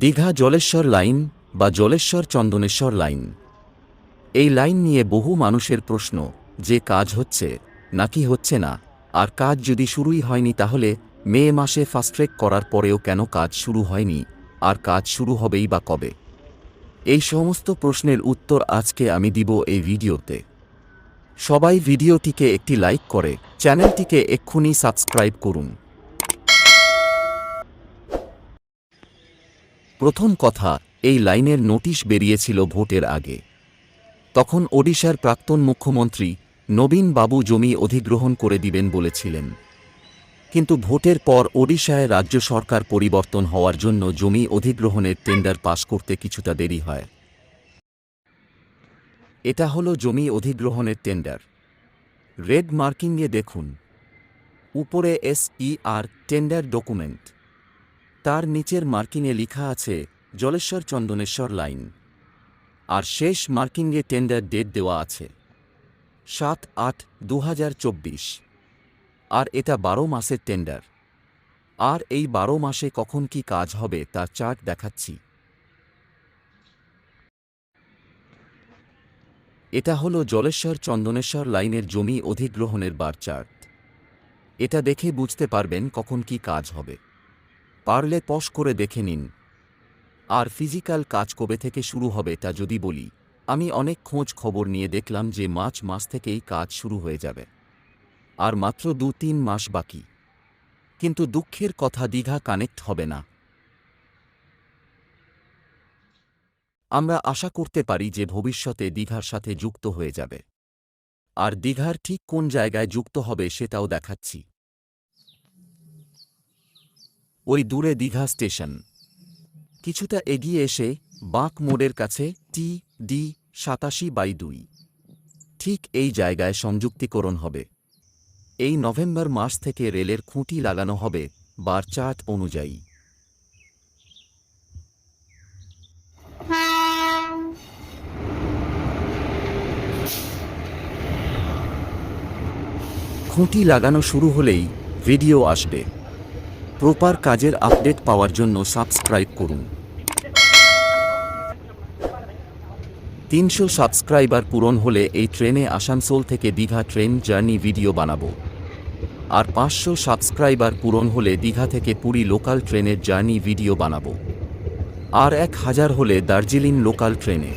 Digha Jaleswar line বা Jaleswar Chandaneswar line. এই line নিয়ে বহু মানুষের প্রশ্ন, যে কাজ হচ্ছে, নাকি হচ্ছে না, আর কাজ যদি শুরুই হয়নি তাহলে মে মাসে ফাস্ট্রেক করার পরেও কেন কাজ শুরু হয়নি, আর কাজ শুরু হবেই বা কবে? এই সমস্ত প্রশ্নের উত্তর আজকে আমি দিব এই ভিডিওতে। সবাই ভিডিওটিকে একটি লাইক করে, চ্যানেলটিকে এক্ষুনি সাবস্ক্রাইব করুন। প্রথম কথা, এই লাইনের নোটিশ বেরিয়েছিল ভোটের আগে। তখন ওডিশার প্রাক্তন মুখ্যমন্ত্রী নবীন বাবু জমি অধিগ্রহণ করে দিবেন বলেছিলেন। কিন্তু ভোটের পর ওডিশায় রাজ্য সরকার পরিবর্তন হওয়ার জন্য জমি অধিগ্রহণের টেন্ডার পাশ করতে কিছুটা দেরি হয়। এটা হল জমি অধিগ্রহণের টেন্ডার। রেড মার্কিংয়ে দেখুন। উপরে S E R tender document. তার নিচের মার্কিংয়ে লেখা আছে, জলেশ্বর চন্দনেশ্বর লাইন। আর শেষ মার্কিংয়ে টেন্ডার ডেট দেওয়া আছে, সাত আট দু আর এটা বারো মাসের টেন্ডার। আর এই বারো মাসে কখন কি কাজ হবে তার চার্ট দেখাচ্ছি। এটা হলো জলেশ্বর চন্দনেশ্বর লাইনের জমি অধিগ্রহণের বার চার্ট। এটা দেখে বুঝতে পারবেন কখন কি কাজ হবে। পারলে পশ করে দেখে নিন। আর ফিজিক্যাল কাজ কবে থেকে শুরু হবে তা যদি বলি, আমি অনেক খোঁজ খবর নিয়ে দেখলাম যে মার্চ মাস থেকেই কাজ শুরু হয়ে যাবে। আর মাত্র দু তিন মাস বাকি। কিন্তু দুঃখের কথা দীঘা কানেক্ট হবে না। আমরা আশা করতে পারি যে ভবিষ্যতে দীঘার সাথে যুক্ত হয়ে যাবে। আর দীঘার ঠিক কোন জায়গায় যুক্ত হবে সেটাও দেখাচ্ছি। ওই দূরে দীঘা স্টেশন। কিছুটা এগিয়ে এসে বাঁক মোড়ের কাছে টি ডি সাতাশি বাই দুই। ঠিক এই জায়গায় সংযুক্তিকরণ হবে। এই নভেম্বর মাস থেকে রেলের খুঁটি লাগানো হবে বার চার্ট অনুযায়ী। খুঁটি লাগানো শুরু হলেই ভিডিও আসবে। প্রপার কাজের আপডেট পাওয়ার জন্য সাবস্ক্রাইব করুন। তিনশো সাবস্ক্রাইবার পূরণ হলে এই ট্রেনে আসানসোল থেকে দীঘা ট্রেন জার্নি ভিডিও বানাবো। আর পাঁচশো সাবস্ক্রাইবার পূরণ হলে দীঘা থেকে পুরী লোকাল ট্রেনের জার্নি ভিডিও বানাবো। আর এক হাজার হলে দার্জিলিং লোকাল ট্রেনে।